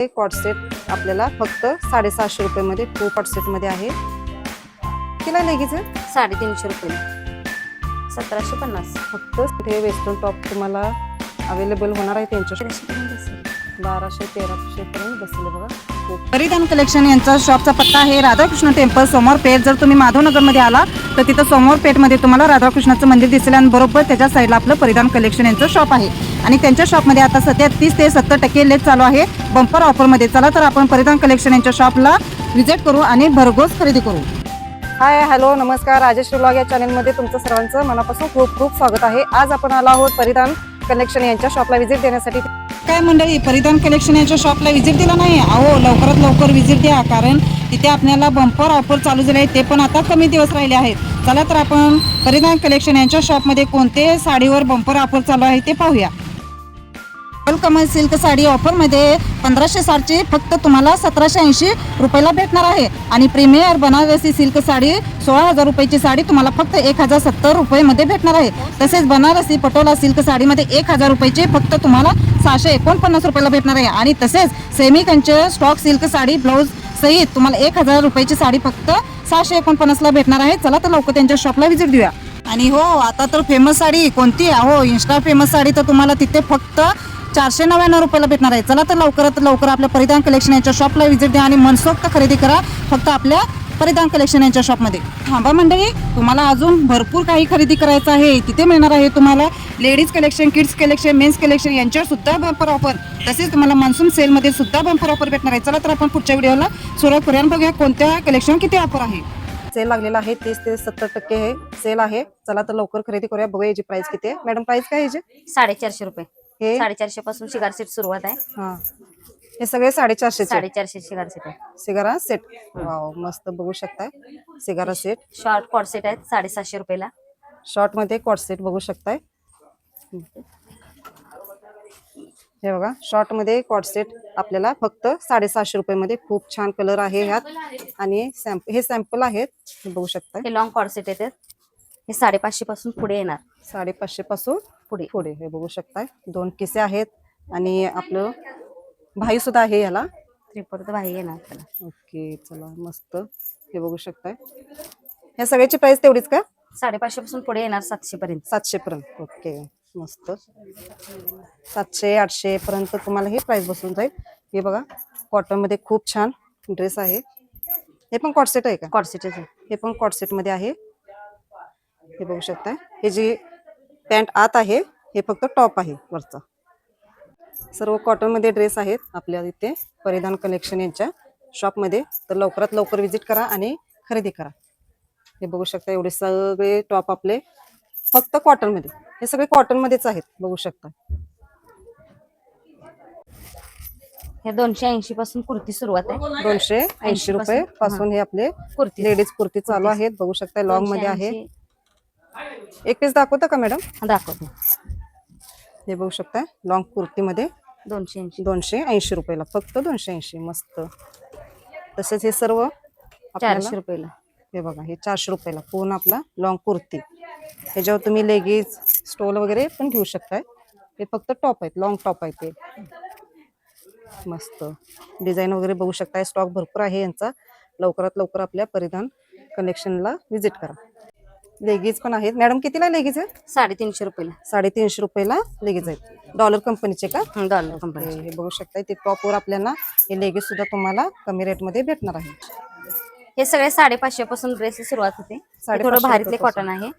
हे कॉटसेट आपल्याला फक्त साडेसहाशे रुपयामध्ये टू कॉटसेटमध्ये आहे. किला लेगीच आहे? साडेतीनशे रुपये. सतराशे पन्नास. फक्त हे वेस्टर्न टॉप तुम्हाला अवेलेबल होणार आहे त्यांच्या. बाराशे तेराशे पर्यंत बसले बघा. हो. परिधान कलेक्शन यांचा शॉपचा पत्ता आहे राधाकृष्ण टेम्पल समोर पेठ. जर तुम्ही माधवनगरमध्ये आला तर तिथं समोर पेठमध्ये तुम्हाला राधाकृष्णाचं मंदिर दिसेल आणि बरोबर त्याच्या साईडला आपलं परिधान कलेक्शन यांचं शॉप आहे. आणि त्यांच्या शॉपमध्ये आता सध्या तीस ते सत्तर टक्के लेट चालू आहे बंपर ऑफरमध्ये चला तर आपण परिधान कलेक्शन यांच्या शॉपला व्हिजिट करू आणि भरघोस खरेदी करू. हाय हॅलो नमस्कार. राजेश ब्लॉग या चॅनलमध्ये तुमचं सर्वांचं मनापासून खूप खूप स्वागत आहे. आज आपण आलो आहोत परिधान कलेक्शन यांच्या शॉपला व्हिजिट देण्यासाठी. काय मंडळी परिधान कलेक्शन यांच्या शॉपला व्हिजिट दिला नाही? अहो लवकरात लवकर व्हिजिट द्या कारण तिथे आपल्याला बंपर ऑफर चालू झाले आहेत ते पण आता कमी दिवस राहिले आहेत. चला तर आपण परिधान कलेक्शन यांच्या शॉपमध्ये कोणते साडीवर बंपर ऑफर चालू आहे ते पाहूया. कमल सिल्क साडी ऑफरमध्ये पंधराशे साठची फक्त तुम्हाला सतराशे ऐंशी रुपयाला भेटणार आहे. आणि प्रीमियर बनारसी सिल्क साडी सोळा हजार रुपयाची साडी तुम्हाला फक्त एक हजार सत्तर रुपयेमध्ये भेटणार आहे. तसेच बनारसी पटोला सिल्क साडीमध्ये एक हजार रुपयाची फक्त तुम्हाला सहाशे एकोणपन्नास रुपयाला भेटणार आहे. आणि तसेच सेमी कंच स्टॉक सिल्क साडी ब्लाऊज सहित तुम्हाला एक हजार रुपयाची साडी फक्त सहाशे एकोणपन्नासला भेटणार आहे. चला तर लवकर त्यांच्या शॉपला व्हिजिट देऊया आणि हो आता तर फेमस साडी कोणती आहे? हो इन्स्टा फेमस साडी तर तुम्हाला तिथे फक्त चारशे नव्याण्णव रुपयाला भेटणार आहे. चला तर लवकरात लवकर आपल्या परिधान कलेक्शन यांच्या शॉपला व्हिजिट द्या आणि मनसोक्त खरेदी करा फक्त आपल्या परिधान कलेक्शन यांच्या शॉपमध्ये थांबा मंडळी तुम्हाला अजून भरपूर काही खरेदी करायचं आहे. तिथे मिळणार आहे तुम्हाला ladies collection kids collection mens collection यांच्यावर सुद्धा बंपर ऑफर तसेच तुम्हाला मान्सून सेलमध्ये सुद्धा बंपर ऑफर भेटणार आहे. चला तर आपण पुढच्या व्हिडिओला सुरुवात करूया बघूया कोणत्या कलेक्शन किती ऑफर आहे. सेल लागलेला आहे तीस ते सत्तर टक्के हे सेल आहे. चला तर लवकर खरेदी करूया. बघूया याची प्राइस किती आहे. मॅडम प्राइस काय आहे याची? साडेचारशे रुपये. हे? साडेचारशे पासून शिगार सेट सुरुवात आहे. हा. हे सगळे साडेचारशे साडेचारशे शिगार सेट आहे. सिगारा सेट. वाव मस्त बघू शकताय. सिगारा सेट. शॉर्ट कॉट सेट आहेत साडेसातशे रुपयाला. शॉर्टमध्ये कॉट सेट बघू शकताय. हे बघा शॉर्टमध्ये कॉट सेट आपल्याला फक्त साडेसहाशे रुपये मध्ये खूप छान कलर आहे ह्यात. आणि सॅम्प हे सॅम्पल आहेत हे बघू शकताय. हे लॉंग कॉट सेट येतात. हे साडेपाचशे पासून पुढे येणार. साडेपाचशे पासून पुढे. पुढे हे बघू शकताय. दोन किसे आहेत आणि आपलं भाई सुद्धा आहे याला. त्रिपुर भाई येणार त्याला. ओके चला मस्त. हे बघू शकताय. ह्या सगळ्याची प्राइस तेवढीच का? साडेपाचशे पासून पुढे येणार सातशे पर्यंत सातशे पर्यंत ओके मस्त. सातशे आठशे पर्यंत तुम्हाला हे प्राइस बसून जाईल. हे बघा कॉटनमध्ये खूप छान ड्रेस आहे. हे पण कॉटसेट आहे का? कॉट सेट आहे हे पण कॉटसेटमध्ये आहे. हे बघू शकता हे जी पॅन्ट आत आहे हे फक्त टॉप आहे वरचा. सर्व कॉटनमध्ये ड्रेस आहेत आपल्या इथे परिधान कलेक्शन यांच्या. शॉपमध्ये तर लवकरात लवकर व्हिजिट करा आणि खरेदी करा. हे बघू शकता एवढे सगळे टॉप आपले. फक्त कॉटनमध्ये. हे सगळे कॉटन मध्येच आहेत बघू शकता. हे दोनशे ऐंशी पासून कुर्ती सुरुवात आहे. दोनशे ऐंशी रुपये पासून हे. आपले कुर्ती. लेडीज कुर्ती चालू आहेत. बघू शकता लॉंगमध्ये आहे. एक पीस दाखवता का मॅडम दाखवते. हे बघू शकता लॉंग कुर्तीमध्ये दोनशे ऐंशी. दोनशे ऐंशी रुपयाला फक्त दोनशे ऐंशी मस्त. तसेच हे सर्व चारशे रुपयाला. हे बघा हे चारशे रुपयाला पूर्ण आपला लॉंग कुर्ती. ह्याच्यावर तुम्ही लेगीज स्टोल वगैरे पण घेऊ शकताय. हे फक्त टॉप आहेत लॉंग टॉप आहेत ते मस्त. डिझाईन वगैरे बघू शकताय स्टॉक भरपूर आहे यांचा. लवकरात लवकर आपल्या परिधान कलेक्शनला व्हिजिट करा. लेगीज पण आहेत. मॅडम कितीला लेगीज आहे साडेतीनशे रुपयाला. साडेतीनशे रुपयाला लेगीज आहेत. डॉलर कंपनीचे का? डॉलर कंपनी हे हे बघू शकताय ते टॉपवर आपल्याला हे लेगीज सुद्धा तुम्हाला कमी रेटमध्ये भेटणार आहे. हे सगळे साडेपाचशे पासून ड्रेस सुरुवात होते. हे थोडं 550 भारीतले रुपयापासून. कॉटन आहे.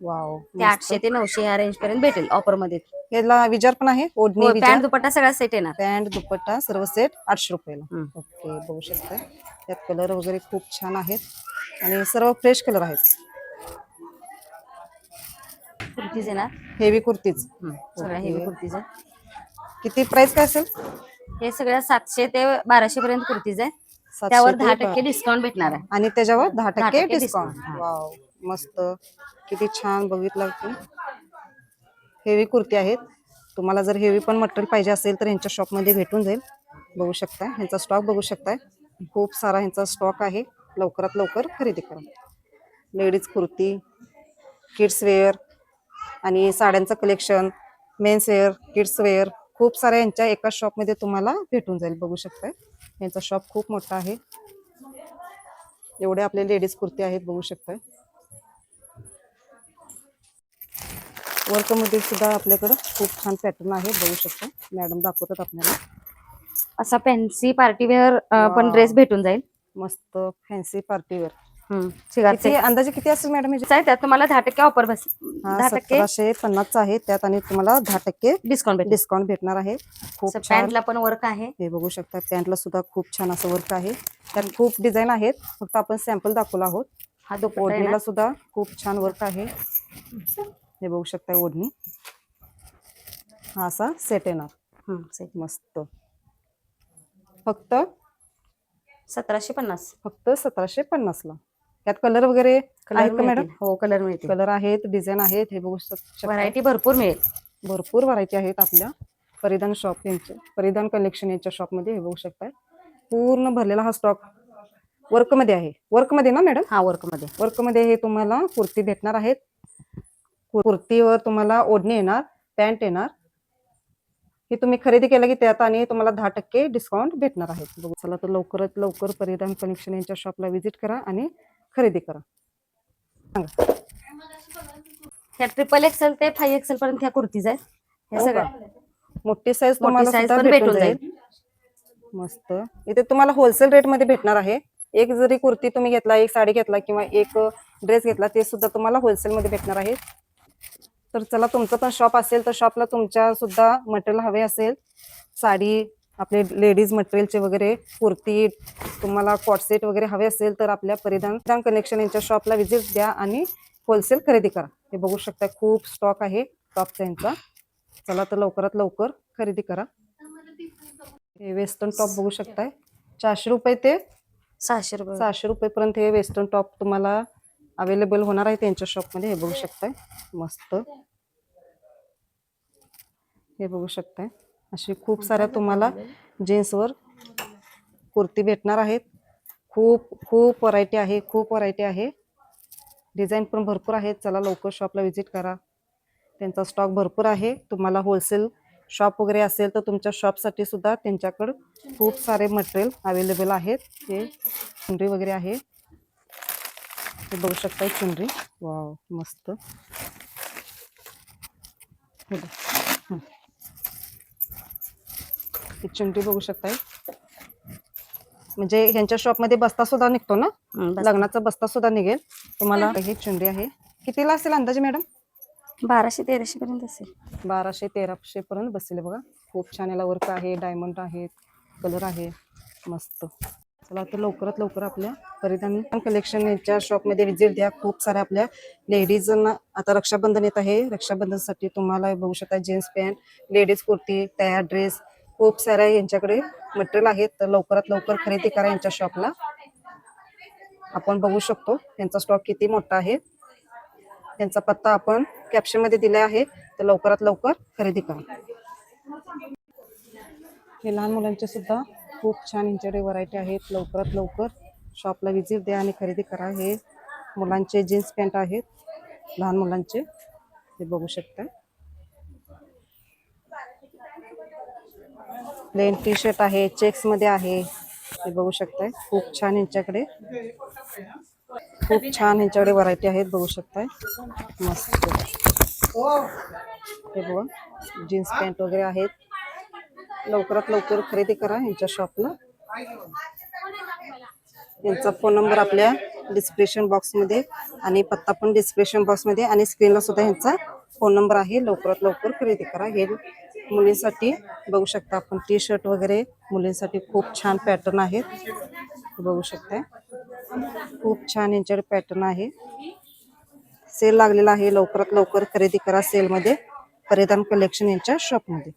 वाव ते आठशे ते नऊशे या रेंज पर्यंत भेटेल ऑफरमध्ये. याला विजार पण आहे. ओढणी पॅन्ट विजार दुपट्टा सगळा सेट येणार. पॅन्ट दुपट्टा सर्व सेट आठशे रुपयाला. ओके बघू शकताय. त्यात कलर वगैरे खूप छान आहेत. आणि सर्व फ्रेश कलर आहेत. कुर्तीज येणार हेवी कुर्तीज. सगळ्या हेवी कुर्तीज आहे किती प्राइस काय असेल? हे सगळ्या सातशे ते बाराशे पर्यंत कुर्तीज आहे. सातशे त्यावर ते दहा बा- टक्के डिस्काउंट भेटणार आहे. आणि त्याच्यावर दहा टक्के टक्के डिस्काउंट discount. वाव मस्त. किती छान बघितलं की हेवी कुर्ती आहेत. तुम्हाला जर हेवी पण मटेरियल पाहिजे असेल तर ह्यांच्या शॉपमध्ये भेटून जाईल. बघू शकताय ह्यांचा स्टॉक बघू शकताय खूप सारा ह्यांचा स्टॉक आहे. लवकरात लवकर खरेदी करा. लेडीज कुर्ती किड्स वेअर आणि साड्यांचं collection mens wear kids wear खूप साऱ्या यांच्या एका शॉपमध्ये तुम्हाला भेटून जाईल. बघू शकताय. यांचा शॉप खूप मोठा आहे. एवढे आपले लेडीज कुर्ती आहेत बघू शकताय. वर्कमध्ये सुद्धा आपल्याकडं खूप छान पॅटर्न आहे बघू शकता. मॅडम दाखवतात आपल्याला. असा फॅन्सी पार्टीवेअर पण. ड्रेस भेटून जाईल. मस्त फॅन्सी पार्टीवेअर किती अंदाजे किती असेल मॅडम हे? त्यात तुम्हाला दहा टक्के ऑफर बस दहा टक्के पन्नासचा आहे. त्यात आणि तुम्हाला दहा टक्के डिस्काउंट डिस्काउंट भेटणार आहे. खूप छान. पॅन्टला पण वर्क आहे. हे बघू शकता पॅन्टला सुद्धा खूप छान असं वर्क आहे. त्यात खूप डिझाईन आहेत. फक्त आपण सॅम्पल दाखवला आहोत. हा. ओढणीला सुद्धा खूप छान वर्क आहे. हे बघू शकता ओढणी. हा असा सेट येणार. सही. मस्त. फक्त सतराशे पन्नास. फक्त सतराशे पन्नासला. त्यात कलर वगैरे आहेत का मॅडम? हो कलर मिळतील. कलर आहेत डिझाईन आहेत हे बघू शकता. व्हरायटी भरपूर मिळेल. भरपूर व्हरायटी आहेत आपल्या. परिधान शॉप यांच्या परिधान कलेक्शन यांच्या शॉपमध्ये हे बघू शकताय. पूर्ण भरलेला हा स्टॉक वर्कमध्ये आहे. वर्कमध्ये ना मॅडम? हा वर्कमध्ये वर्कमध्ये हे तुम्हाला कुर्ती भेटणार आहेत. कुर्तीवर तुम्हाला ओढणी येणार पॅन्ट येणार. हे तुम्ही खरेदी केलं की त्यात आणि तुम्हाला दहा टक्के डिस्काउंट भेटणार बघू चला तर लवकरात लवकर परिधान कलेक्शन यांच्या शॉपला व्हिजिट करा आणि खरेदी करा. ह्या ट्रिपल एक्सेल ते फाईव्ह एक्सेल पर्यंत ह्या कुर्तीज आहेत. ह्या हो? सगळ्या मोठी साईज तुम्हाला पण भेटून जाईल. मस्त. इथे तुम्हाला होलसेल रेटमध्ये भेटणार आहे. एक जरी कुर्ती तुम्ही घेतला एक साडी घेतला किंवा एक ड्रेस घेतला ते सुद्धा तुम्हाला होलसेल मध्ये भेटणार आहे. तर चला तुमचं पण शॉप असेल तर शॉपला तुमच्या सुद्धा मटेरियल हवे असेल. साडी आपले लेडीज मटेरियलचे वगैरे कुर्ती तुम्हाला कॉटसेट वगैरे हवे असेल तर आपल्या परिधान कनेक्शन यांच्या शॉपला व्हिजिट द्या आणि होलसेल खरेदी करा. हे बघू शकता खूप स्टॉक आहे टॉपचा यांचा चला तर लवकरात लवकर खरेदी करा. हे वेस्टर्न टॉप बघू शकताय. चारशे रुपये ते सहाशे रुपये. सहाशे रुपये पर्यंत हे वेस्टर्न टॉप तुम्हाला अवेलेबल होणार आहे त्यांच्या शॉपमध्ये हे बघू शकताय. मस्त. हे बघू शकताय. अशी खूप साऱ्या तुम्हाला जीन्सवर कुर्ती भेटणार आहेत. खूप खूप व्हरायटी आहे खूप व्हरायटी आहे. डिझाईन पण भरपूर आहेत. चला लवकर शॉपला व्हिजिट करा. त्यांचा स्टॉक भरपूर आहे. तुम्हाला होलसेल शॉप वगैरे असेल तर तुमच्या शॉपसाठी सुद्धा त्यांच्याकडं खूप सारे मटेरियल अवेलेबल आहेत. हे चुनरी वगैरे आहे. हे बघू शकता चुनरी. वाव मस्त. बघ. ही चुनरी बघू शकताय. म्हणजे ह्यांच्या शॉपमध्ये बस्ता सुद्धा निघतो ना. लग्नाचा बस्ता सुद्धा निघेल. तुम्हाला ही चुनरी आहे. कितीला असेल अंदाजे मॅडम? बाराशे तेराशे पर्यंत असेल. बाराशे तेराशे पर्यंत बसले बघा. खूप छान याला वर्क आहे डायमंड आहेत कलर आहे मस्त. चला तर लवकरात लवकर आपल्या परिधान कलेक्शन यांच्या शॉपमध्ये विजिट द्या. खूप साऱ्या आपल्या लेडीजना आता रक्षाबंधन येत आहे. रक्षाबंधनसाठी तुम्हाला बघू शकता जीन्स पॅन्ट लेडीज कुर्ती तयार ड्रेस खूप साऱ्या यांच्याकडे मटेरियल आहेत. तर लवकरात लवकर खरेदी करा यांच्या शॉपला आपण बघू शकतो यांचा स्टॉक किती मोठा आहे. यांचा पत्ता आपण कॅप्शनमध्ये दिला आहे. तर लवकरात लवकर खरेदी करा. हे लहान मुलांचे सुद्धा खूप छान यांच्याकडे व्हरायटी आहेत. लवकरात लवकर शॉपला व्हिजिट द्या आणि खरेदी करा. हे मुलांचे जीन्स पॅन्ट आहेत. लहान मुलांचे. हे बघू शकता प्लेन टी शर्ट आहे चेक्समध्ये आहे. हे बघू शकताय. खूप छान यांच्याकडे. खूप छान यांच्याकडे व्हरायटी आहेत बघू शकताय. मस्त. हे बघा जीन्स पॅन्ट वगैरे आहेत. लवकरात लवकर खरेदी करा यांच्या शॉपला यांचा फोन नंबर आपल्या डिस्क्रिप्शन बॉक्समध्ये आणि पत्ता पण डिस्क्रिप्शन बॉक्समध्ये आणि स्क्रीनला सुद्धा यांचा फोन नंबर आहे. लवकरात लवकर खरेदी करा. हे मुलींसाठी बघू शकता आपण टी शर्ट वगैरे. मुलींसाठी खूप छान पॅटर्न आहेत. बघू शकता खूप छान यांच्याकडे पॅटर्न आहे. सेल लागलेला आहे. लवकरात लवकर खरेदी करा सेलमध्ये परिधान कलेक्शन यांच्या शॉपमध्ये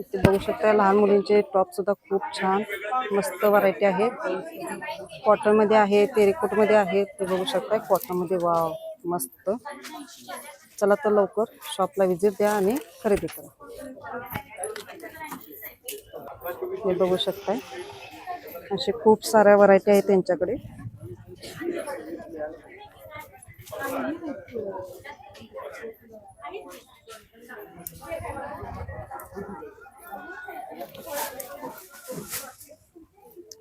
इथे बघू शकता लहान मुलींचे टॉप सुद्धा खूप छान मस्त व्हरायटी आहेत कॉटनमध्ये आहे तेरेकोटमध्ये आहेत ते बघू शकता कॉटनमध्ये वाव मस्त. चला तर लवकर शॉपला व्हिजिट द्या आणि खरेदी करा. हे बघू शकताय. असे खूप साऱ्या व्हरायटी आहेत त्यांच्याकडे.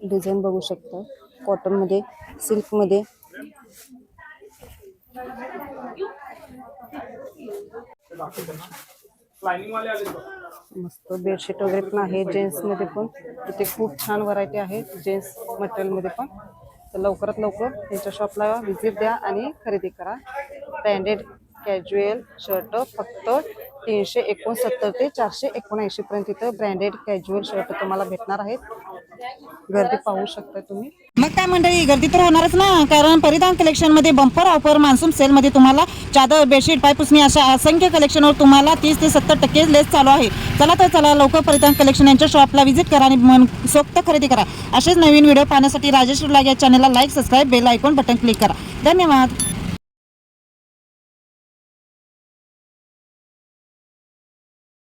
डिझाईन बघू शकता. कॉटनमध्ये सिल्कमध्ये मस्त बेडशीट वगैरे पण आहे जेंट्समध्ये पण. इथे खूप छान व्हरायटी आहे जेंट्स मटेरियलमध्ये पण. तर लवकरात लवकर त्यांच्या शॉपला व्हिजिट द्या आणि खरेदी करा. ब्रँडेड कॅज्युअल शर्ट फक्त तीनशे एकोणसत्तर ते चारशे एकोणऐंशी पर्यंत इथं ब्रँडेड कॅज्युअल शर्ट तुम्हाला भेटणार आहेत. गर्दी पाहू शकता तुम्ही. मग काय मंडळी गर्दी तर होणारच ना. कारण परिधान कलेक्शनमध्ये बंपर ऑफर मान्सून सेल मध्ये तुम्हाला चादर बेडशीट पायपुसणी अशा असंख्य कलेक्शनवर तुम्हाला तीस ते सत्तर टक्के लेस चालू आहे. चला तर चला लवकर परिधान कलेक्शन यांच्या शॉपला व्हिजिट करा आणि मन सोक्त खरेदी करा. असेच नवीन व्हिडिओ पाहण्यासाठी राजेश लाग या चॅनलला like subscribe bell icon button click करा. धन्यवाद.